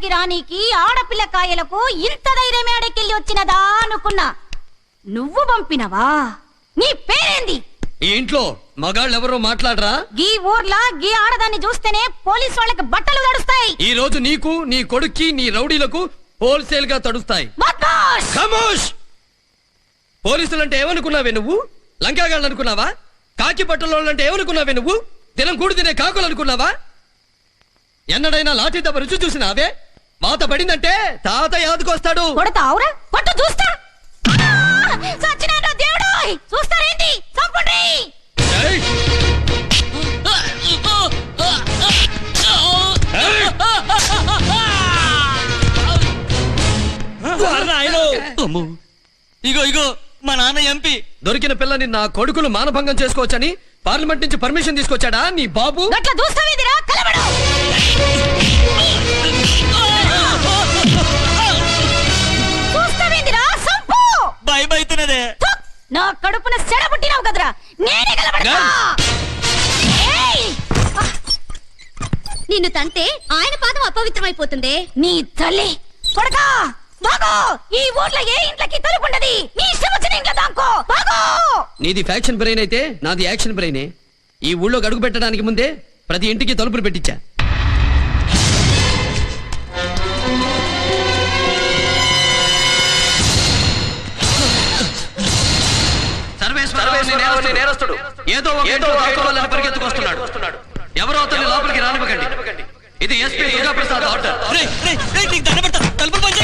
ఇంట్లోకి రానీకి ఆడపిల్ల కాయలకు ఇంత ధైర్యమే అడకెళ్ళి వచ్చినదా అనుకున్నా. నువ్వు పంపినవా? నీ పేరేంది? ఈ ఇంట్లో మగాళ్ళు ఎవరో మాట్లాడరా? గీ ఊర్లా గీ ఆడదాన్ని చూస్తేనే పోలీస్ వాళ్ళకి బట్టలు నడుస్తాయి ఈ రోజు నీకు నీ కొడుక్కి నీ రౌడీలకు హోల్సేల్గా తడుస్తాయి! ఖమోష్! పోలీసులంటే ఏమనుకున్నావే నువ్వు? లంకాగాళ్ళు అనుకున్నావా కాకి పట్టణంటే ఏమనుకున్నావే నువ్వు? దినం కూడి తినే కాకులు అనుకున్నావా ఎన్నడైనా లాఠీ దెబ్బ రుచి చూసినావే? వాత పడిందంటే తాత యాదకొస్తాడు కొడతావురా కొట్టు చూస్తా. ఆ! సచ్చినాడా దేవుడు చూస్తారేంటి? చంపండి! ఏయ్! ఏయ్! అమ్మో. ఇగో ఇగో మా నాన్న ఎంపీ. దొరికిన పిల్లని నా కొడుకులు మానభంగం చేసుకోవచ్చని పార్లమెంట్ నుంచి పర్మిషన్ తీసుకొచ్చాడా నీ బాబు? గట్ల చూస్తావేందిరా కలబడు నా కడుపున సెడ పుట్టినావు కదరా. నేనే కలబడతా ఏయ్! నిన్ను తంతే ఆయన పాదం అపవిత్రమైపోతుందే. నీ తల్లి. కొడకా! బాగో! ఈ ఊర్లో ఏ ఇంట్లోకి తలుపుండది? నీ ఇష్టం వచ్చిన ఇంట్లో దాంకో బాగో! నీది ఫ్యాక్షన్ బ్రెయిన్ అయితే నాది యాక్షన్ బ్రెయినే. ఈ ఊళ్ళో అడుగు పెట్టడానికి ముందే ప్రతి ఇంటికి తలుపులు పెట్టించా. సర్వేశ్వరరావు నేరస్తుడు. ఏదో ఇంట్లో దాక్కోవాలని పరిగెత్తుకొస్తున్నాడు. ఎవరో అతన్ని లోపలికి రానివ్వకండి. ఇది ఎస్పీ దుర్గాప్రసాద్ ఆర్డర్. తలుపులు పని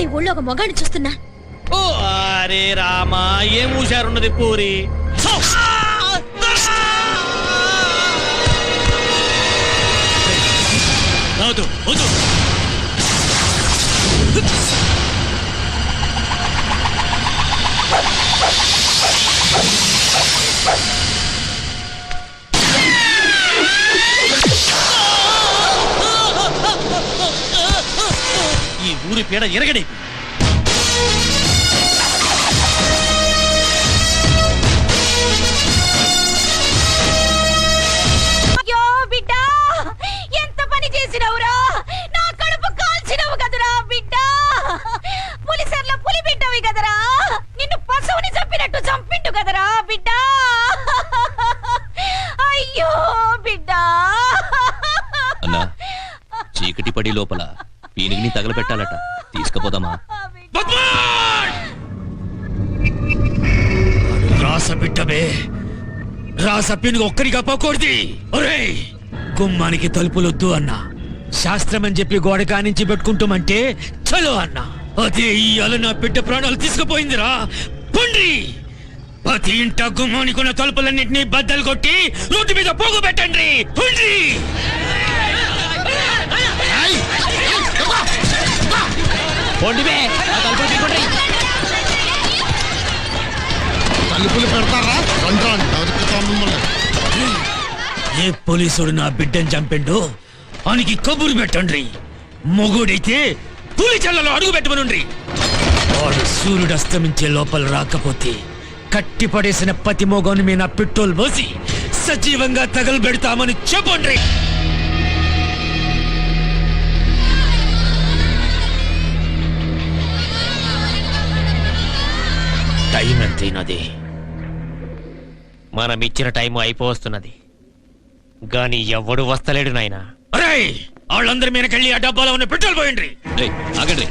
ఈ ఊళ్ళో ఒక మొగాడిని చూస్తున్నా. ఓ అరే రామా ఏం ఊశారున్నది పూరి? ఊరి అరే బిడ్డబే రాస ఒక్కరిగా పోకూడది. ఒరేయ్ గుమ్మానికి తలుపులొద్దు అన్నా. శాస్త్రం అని చెప్పి గోడ కానించి పెట్టుకుంటామంటే చలో అన్నా. అదే ఈ అల నా బిడ్డ ప్రాణాలు తీసుకుపోయిందిరా. పండ్రి! ప్రతి ఇంట గుమ్మానికి ఉన్న తలుపులన్నింటినీ బద్దలు కొట్టి రోడ్డు మీద పోగు పెట్టండి పండ్రి! పోండి తలుపులు తలుపులు పెడతారా? రండి నరుకుతాం మిమ్మల్ని? ఏ పోలీసుడు నా బిడ్డని చంపిండు? వానికి కబురు పెట్టండి మొగుడైతే పులి చెల్లలో అడుగు పెట్టమనుండ్రి. వాడు సూర్యుడు అస్తమించే లోపల రాకపోతే కట్టి పడేసిన పతి మొగోని మీద పెట్రోల్ పోసి సజీవంగా తగలబెడతామని చెప్పండి టైం ఎంతైనది? మనం ఇచ్చిన టైం అయిపోవస్తున్నది. గాని ఎవడు వస్తలేడు నాయనా. అరేయ్! వాళ్ళందరి మీదకెళ్ళి ఆ డబ్బాలో ఉన్న పెట్రోల్ పోయండి రేయ్ ఆగండి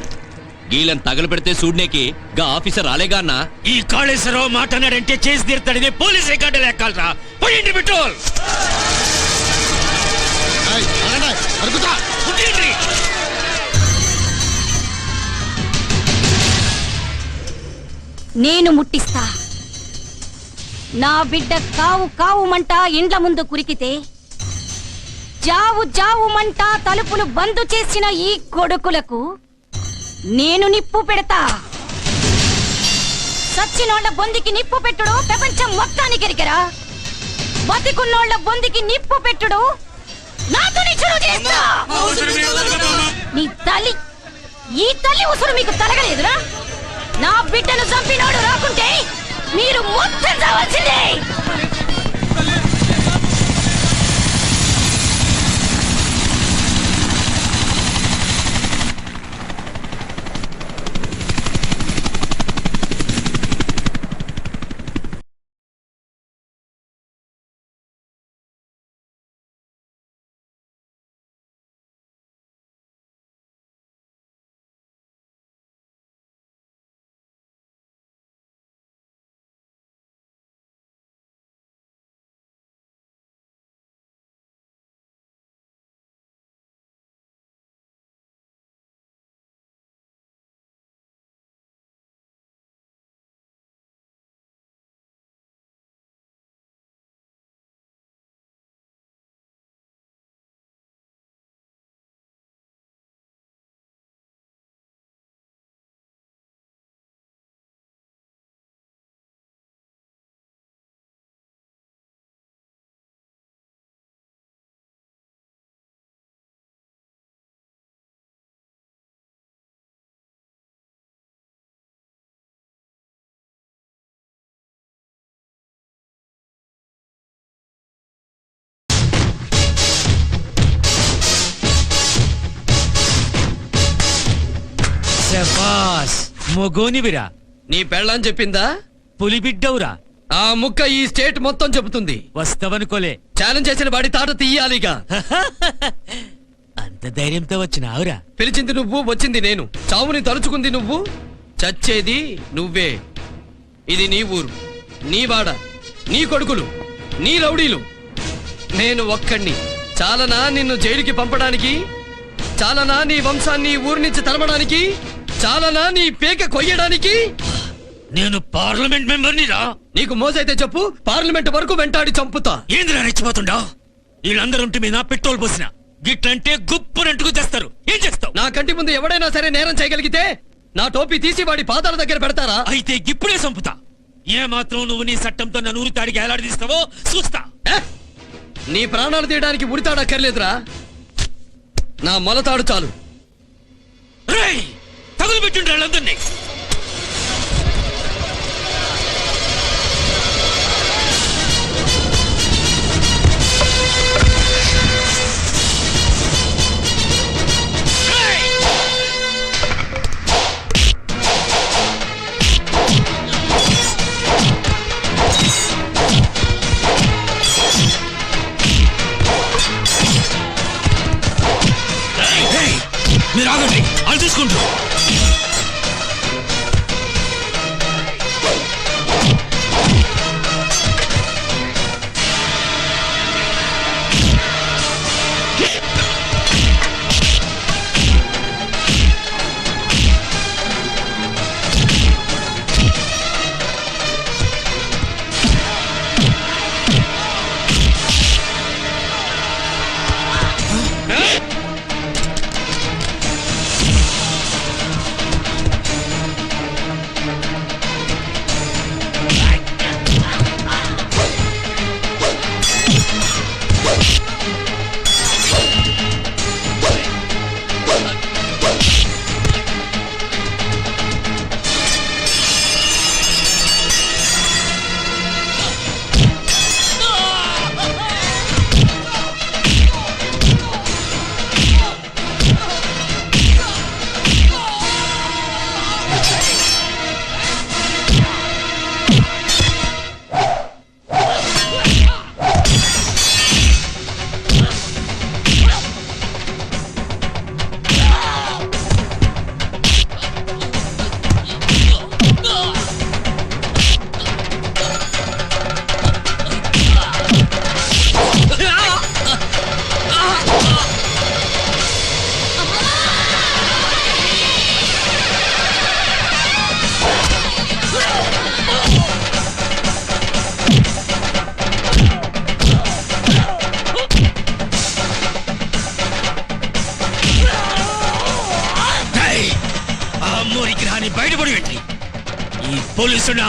గీళ్ళని తగలబెడితే చూడ్నేకి గా ఆఫీసర్ రాలేగా అన్నా? ఈ కాళేశ్వరరావు మాట అన్నాడంటే చేసి తీరుతాడని పోలీస్ రికార్డు లెక్కాలరా. పోయండి పెట్రోల్. నేను ముట్టిస్తా. నా బిడ్డ కావు కావుమంట ఇండ్ల ముందు కురికితే జావు జావుమంట తలుపులు బందు చేసిన ఈ కొడుకులకు నేను నిప్పు పెడతా. సచ్చినోళ్ళ బొందికి నిప్పు పెట్టుడు ప్రపంచం మొత్తానికి ఎరికరా. బతికున్నోళ్ళ బొందికి నిప్పు పెట్టుడు నాతో చేస్తా. నీ తల్లి ఈ తల్లి ఉసురు మీకు తలగలేదురా? నా బిడ్డను చంపినోడు రాకుంటే మీరు మొత్తం శబాస్ మొగోనివిరా. నీ పెళ్ళని చెప్పిందా? పులి బిడ్డవురా ఆ ముక్క ఈ స్టేట్ మొత్తం చెబుతుంది. వస్తావనుకోలే. ఛాలెంజ్ చేసిన వాడి తాట తీయాలిగా. అంత ధైర్యంతో వచ్చినావురా. పిలిచింది నువ్వు వచ్చింది నేను. చావుని తలుచుకుంది నువ్వు చచ్చేది నువ్వే. ఇది నీ ఊరు నీ వాడ నీ కొడుకులు నీ రౌడీలు. నేను ఒక్కడిని చాలనా నిన్ను జైలుకి పంపడానికి చాలనా నీ వంశాన్ని ఊరి నుంచి తరమడానికి చాలనా నీ పేక కొయ్యడానికి? నేను పార్లమెంట్ మెంబర్ని రా. నీకు మోసైతే చెప్పు పార్లమెంట్ వరకు వెంటాడి చంపుతా. ఏంద్రా రెచ్చిపోతుండా? వీళ్ళందరూ ఉంటే మీద పెట్రోల్ పోసిన. గిట్లంటే గుప్పునంటుకు తెస్తారు. ఏం చేస్తావు? నా కంటి ముందు ఎవడైనా సరే నేరం చేయగలిగితే నా టోపీ తీసి వాడి పాదాల దగ్గర పెడతారా? అయితే ఇప్పుడే చంపుతా. ఏ మాత్రం నువ్వు నీ చట్టంతో నన్ను ఊరితాడికి ఏలాడదీస్తావో చూస్తా. ఏ? నీ ప్రాణాలు తీయడానికి ఉరితాడక్కర్లేదురా. నా మొలతాడు చాలు. రేయ్! తగులు పెట్టుండ్రు వాళ్ళందరినీ మీరు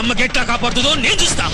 అమ్మకి ఎట్లా కాపాడుతుందో నేను చూస్తా.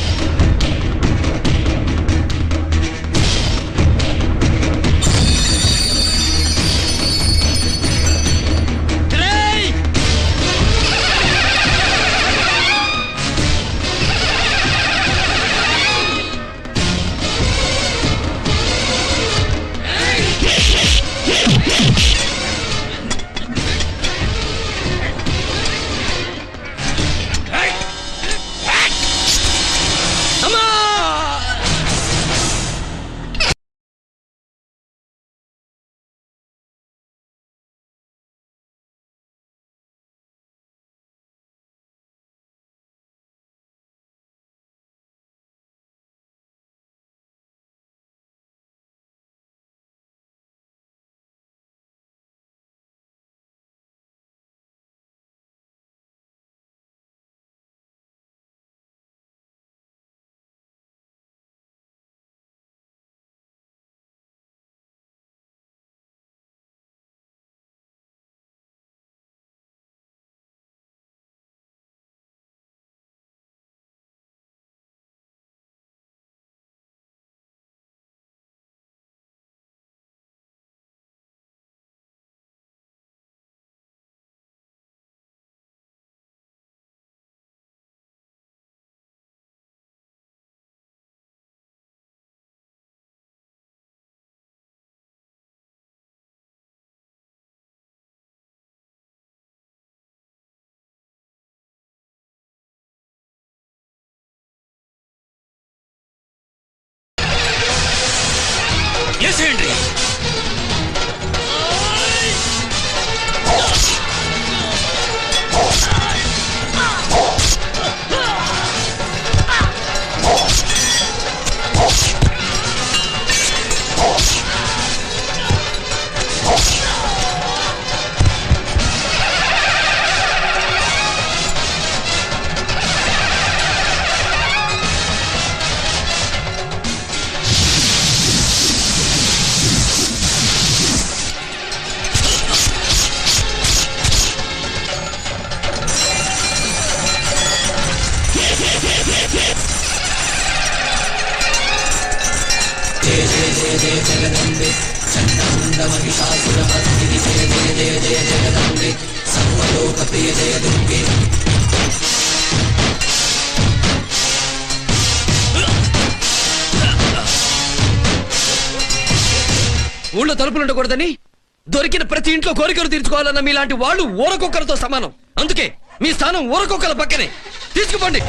isn't ఇంట్లో తలుపులు ఉండకూడదని దొరికిన ప్రతి ఇంట్లో కోరికలు తీర్చుకోవాలన్న మీలాంటి వాళ్ళు ఊరకొక్కలతో సమానం. అందుకే మీ స్థానం ఊరకొక్కల పక్కనే. తీసుకుపోండి.